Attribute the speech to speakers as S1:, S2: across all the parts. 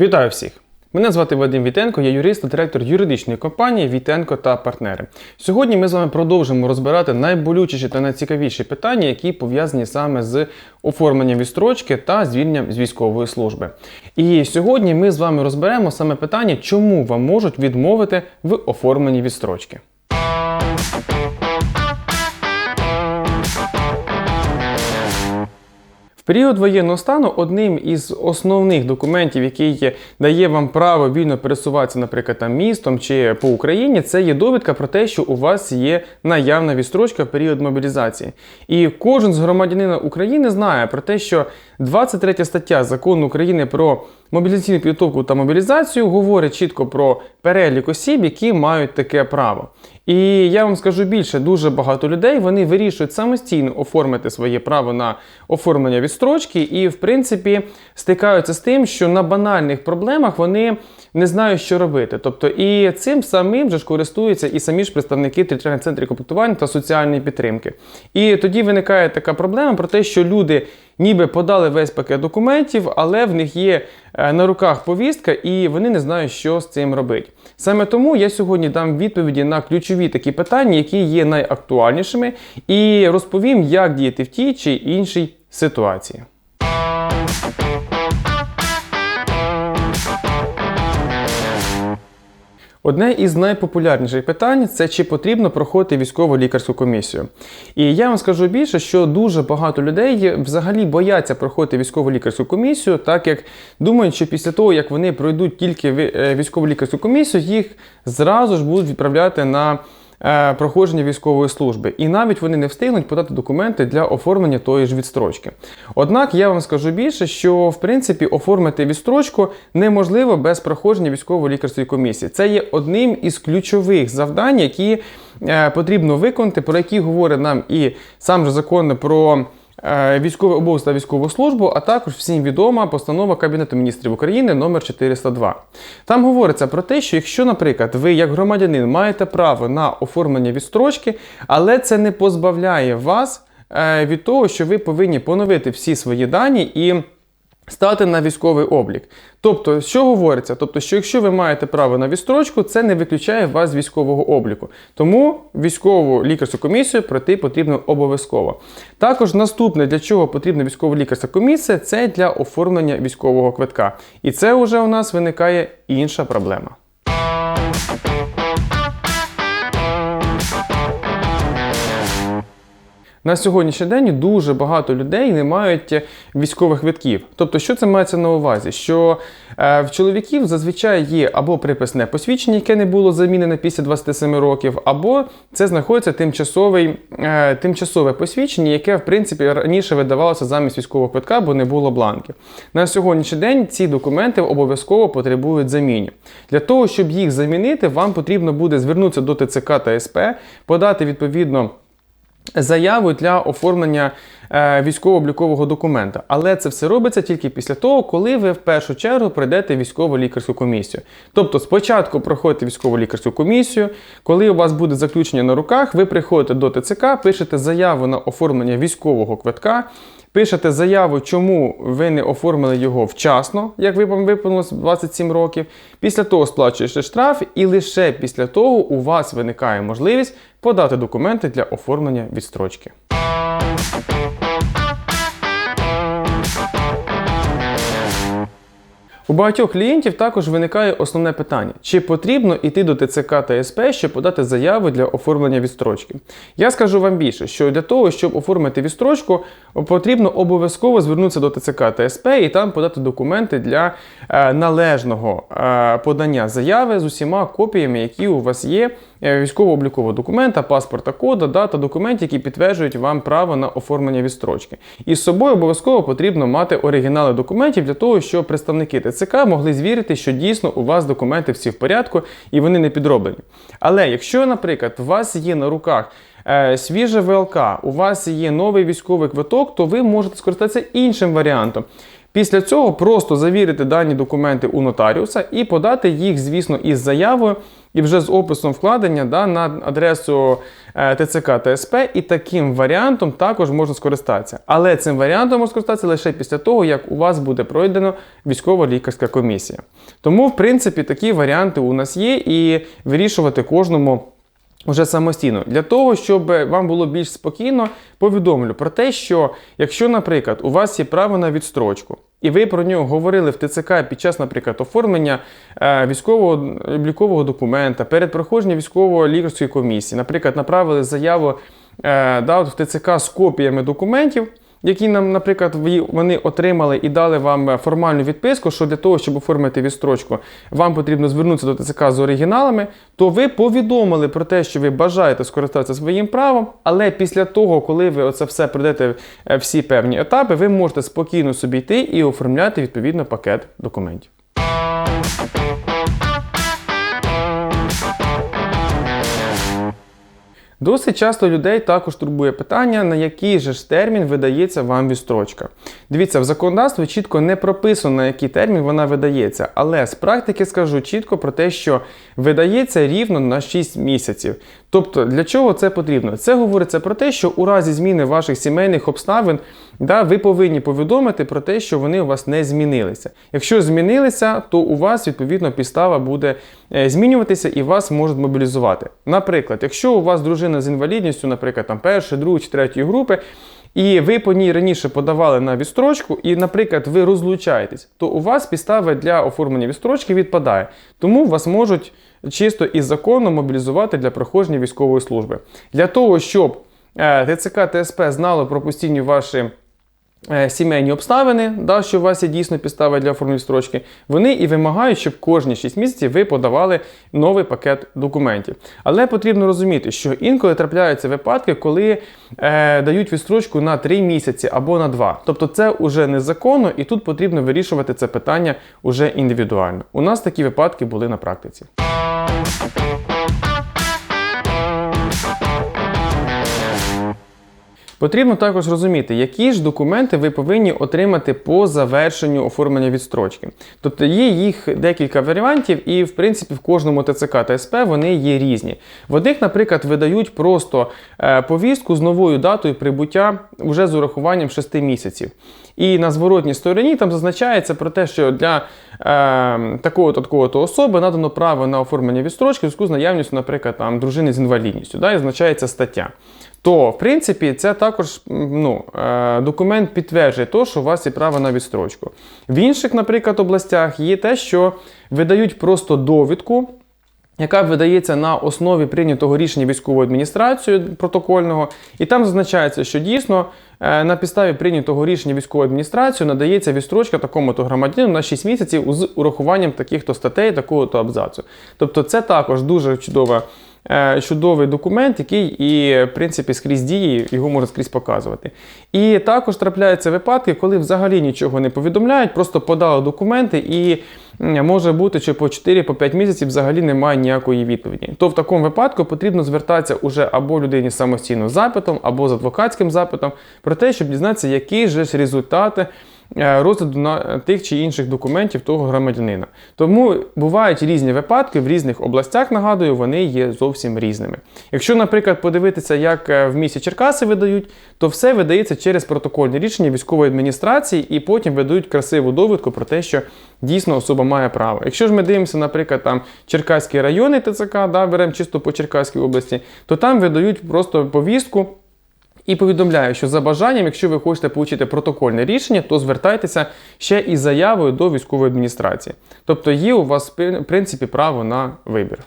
S1: Вітаю всіх! Мене звати Вадим Вітенко, я юрист та директор юридичної компанії Вітенко та партнери. Сьогодні ми з вами продовжимо розбирати найболючіші та найцікавіші питання, які пов'язані саме з оформленням відстрочки та звільненням з військової служби. І сьогодні ми з вами розберемо саме питання, чому вам можуть відмовити в оформленні відстрочки. Період воєнного стану одним із основних документів, який дає вам право вільно пересуватися, наприклад, там містом чи по Україні, це є довідка про те, що у вас є наявна відстрочка в період мобілізації. І кожен з громадянина України знає про те, що 23 стаття закону України про мобілізаційну підготовку та мобілізацію говорить чітко про перелік осіб, які мають таке право. І я вам скажу більше, дуже багато людей вони вирішують самостійно оформити своє право на оформлення відстрочки, і в принципі стикаються з тим, що на банальних проблемах вони не знають, що робити. Тобто, і цим самим же ж користуються і самі ж представники територіальних центрів комплектування та соціальної підтримки. І тоді виникає така проблема про те, що люди ніби подали весь пакет документів, але в них є е, на руках повістка, і вони не знають, що з цим робити. Саме тому я сьогодні дам відповіді на ключові такі питання, які є найактуальнішими, і розповім, як діяти в тій чи іншій ситуації. Одне із найпопулярніших питань це чи потрібно проходити військову лікарську комісію. І я вам скажу більше, що дуже багато людей взагалі бояться проходити військову лікарську комісію, так як думають, що після того, як вони пройдуть тільки військову лікарську комісію, їх зразу ж будуть відправляти на е, проходження військової служби. І навіть вони не встигнуть подати документи для оформлення тої ж відстрочки. Однак я вам скажу більше, що в принципі оформити відстрочку неможливо без проходження військової лікарської комісії. Це є одним із ключових завдань, які е, потрібно виконати, про які говорить нам і сам же закон про. Е, Військовий обов'язок та військову службу, а також всім відома постанова Кабінету міністрів України номер 402. Там говориться про те, що якщо, наприклад, ви як громадянин маєте право на оформлення відстрочки, але це не позбавляє вас е, від того, що ви повинні поновити всі свої дані і стати на військовий облік. Тобто, що говориться? Тобто, що якщо ви маєте право на відстрочку, це не виключає вас з військового обліку. Тому військову лікарську комісію пройти потрібно обов'язково. Також наступне, для чого потрібна військова лікарська комісія, це для оформлення військового квитка. І це вже у нас виникає інша проблема. На сьогоднішній день дуже багато людей не мають військових квитків. Тобто, що це мається на увазі? Що е, в чоловіків зазвичай є або приписне посвідчення, яке не було замінене після 27 років, або це знаходиться тимчасовий, е, тимчасове посвідчення, яке в принципі раніше видавалося замість військового квитка, бо не було бланків. На сьогоднішній день ці документи обов'язково потребують заміні. Для того, щоб їх замінити, вам потрібно буде звернутися до ТЦК та СП, подати відповідно заяву для оформлення е, військово-облікового документа. Але це все робиться тільки після того, коли ви в першу чергу пройдете військово-лікарську комісію. Тобто спочатку проходите військово-лікарську комісію, коли у вас буде заключення на руках, ви приходите до ТЦК, пишете заяву на оформлення військового квитка. Пишете заяву, чому ви не оформили його вчасно, як ви вам виповнилось 27 років. Після того сплачуєте штраф, і лише після того у вас виникає можливість подати документи для оформлення відстрочки. У багатьох клієнтів також виникає основне питання: чи потрібно йти до ТЦК та СП, щоб подати заяву для оформлення відстрочки? Я скажу вам більше, що для того, щоб оформити відстрочку, потрібно обов'язково звернутися до ТЦК та СП і там подати документи для е, належного е, подання заяви з усіма копіями, які у вас є. е, Військово-облікового документа, паспорта, кода, дата, документів, які підтверджують вам право на оформлення відстрочки. І з собою обов'язково потрібно мати оригінали документів для того, щоб представники ТЦК могли звірити, що дійсно у вас документи всі в порядку і вони не підроблені. Але якщо, наприклад, у вас є на руках е, свіже ВЛК, у вас є новий військовий квиток, то ви можете скористатися іншим варіантом. Після цього просто завірити дані документи у нотаріуса і подати їх, звісно, із заявою і вже з описом вкладення да, на адресу е, ТЦК ТСП, і таким варіантом також можна скористатися. Але цим варіантом можна скористатися лише після того, як у вас буде пройдено військово-лікарська комісія. Тому, в принципі, такі варіанти у нас є, і вирішувати кожному. Уже самостійно для того, щоб вам було більш спокійно, повідомлю про те, що якщо, наприклад, у вас є право на відстрочку, і ви про нього говорили в ТЦК під час, наприклад, оформлення е, військового облікового документа перед проходженням військової лікарської комісії, наприклад, направили заяву е, да, в ТЦК з копіями документів. Які нам, наприклад, вони отримали і дали вам е, формальну відписку, що для того, щоб оформити відстрочку, вам потрібно звернутися до ТЦК з оригіналами, то ви повідомили про те, що ви бажаєте скористатися своїм правом, але після того, коли ви оце все пройдете е, всі певні етапи, ви можете спокійно собі йти і оформляти відповідно пакет документів. Досить часто людей також турбує питання, на який же ж термін видається вам відстрочка. Дивіться, в законодавстві чітко не прописано, на який термін вона видається, але з практики скажу чітко про те, що видається рівно на 6 місяців. Тобто, для чого це потрібно? Це говориться про те, що у разі зміни ваших сімейних обставин да, ви повинні повідомити про те, що вони у вас не змінилися. Якщо змінилися, то у вас відповідно підстава буде е, змінюватися і вас можуть мобілізувати. Наприклад, якщо у вас дружина з інвалідністю, наприклад, там першої, другої чи третьої групи. І ви по ній раніше подавали на відстрочку, і, наприклад, ви розлучаєтесь, то у вас підстави для оформлення відстрочки відпадає. Тому вас можуть чисто і законно мобілізувати для проходження військової служби. Для того, щоб е, ТЦК ТСП знало про постійні ваші сімейні обставини, да, що у вас є дійсно підстава для оформлення строчки, вони і вимагають, щоб кожні 6 місяців ви подавали новий пакет документів. Але потрібно розуміти, що інколи трапляються випадки, коли е, дають відстрочку на 3 місяці або на 2. Тобто це вже незаконно, і тут потрібно вирішувати це питання уже індивідуально. У нас такі випадки були на практиці. Потрібно також розуміти, які ж документи ви повинні отримати по завершенню оформлення відстрочки. Тобто є їх декілька варіантів, і в принципі в кожному ТЦК та СП вони є різні. В одних, наприклад, видають просто е, повістку з новою датою прибуття вже з урахуванням 6 місяців. І на зворотній стороні там зазначається про те, що для е, такого такого то особи надано право на оформлення відстрочки в зв'язку з наявністю, наприклад, там дружини з інвалідністю, да, і зазначається стаття. То, в принципі, це також ну, е, документ підтверджує те, що у вас є право на відстрочку. В інших, наприклад, областях є те, що видають просто довідку, яка видається на основі прийнятого рішення військової адміністрації протокольного, і там зазначається, що дійсно е, на підставі прийнятого рішення військової адміністрації надається відстрочка такому-то громадянину на 6 місяців з урахуванням таких-то статей, такого-то абзацу. Тобто це також дуже чудова. Е, Чудовий документ, який і, в принципі, скрізь діє, його можна скрізь показувати. І також трапляються випадки, коли взагалі нічого не повідомляють, просто подали документи і може бути, що по 4-5 місяців взагалі немає ніякої відповіді. То в такому випадку потрібно звертатися уже або людині самостійно з запитом, або з адвокатським запитом про те, щоб дізнатися, які ж результати розгляду на тих чи інших документів того громадянина. Тому бувають різні випадки в різних областях, нагадую, вони є зовсім різними. Якщо, наприклад, подивитися, як е, в місті Черкаси видають, то все видається через протокольне рішення військової адміністрації, і потім видають красиву довідку про те, що дійсно особа має право. Якщо ж ми дивимося, наприклад, там Черкаський районний ТЦК, да, беремо чисто по Черкаській області, то там видають просто повістку. І повідомляю, що за бажанням, якщо ви хочете отримати протокольне рішення, то звертайтеся ще із заявою до військової адміністрації. Тобто є у вас в принципі право на вибір.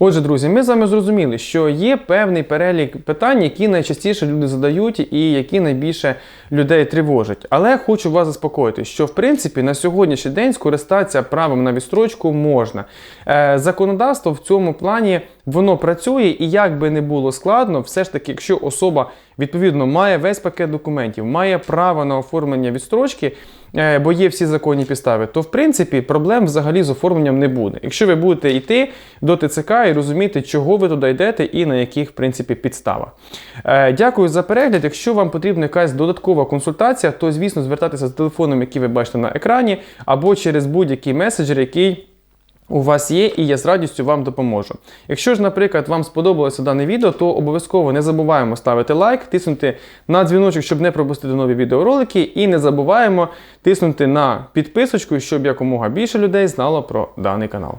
S1: Отже, друзі, ми з вами зрозуміли, що є певний перелік питань, які найчастіше люди задають і які найбільше людей тривожать. Але хочу вас заспокоїти, що в принципі на сьогоднішній день скористатися правом на відстрочку можна. Е, законодавство в цьому плані воно працює, і як би не було складно, все ж таки, якщо особа відповідно має весь пакет документів, має право на оформлення відстрочки. Е, Бо є всі законні підстави, то в принципі проблем взагалі з оформленням не буде. Якщо ви будете йти до ТЦК і розуміти, чого ви туди йдете і на яких в принципі підставах. Е, Дякую за перегляд. Якщо вам потрібна якась додаткова консультація, то звісно звертатися за телефоном, який ви бачите на екрані, або через будь-який меседжер, який у вас є, і я з радістю вам допоможу. Якщо ж, наприклад, вам сподобалося дане відео, то обов'язково не забуваємо ставити лайк, тиснути на дзвіночок, щоб не пропустити нові відеоролики, і не забуваємо тиснути на підписочку, щоб якомога більше людей знало про даний канал.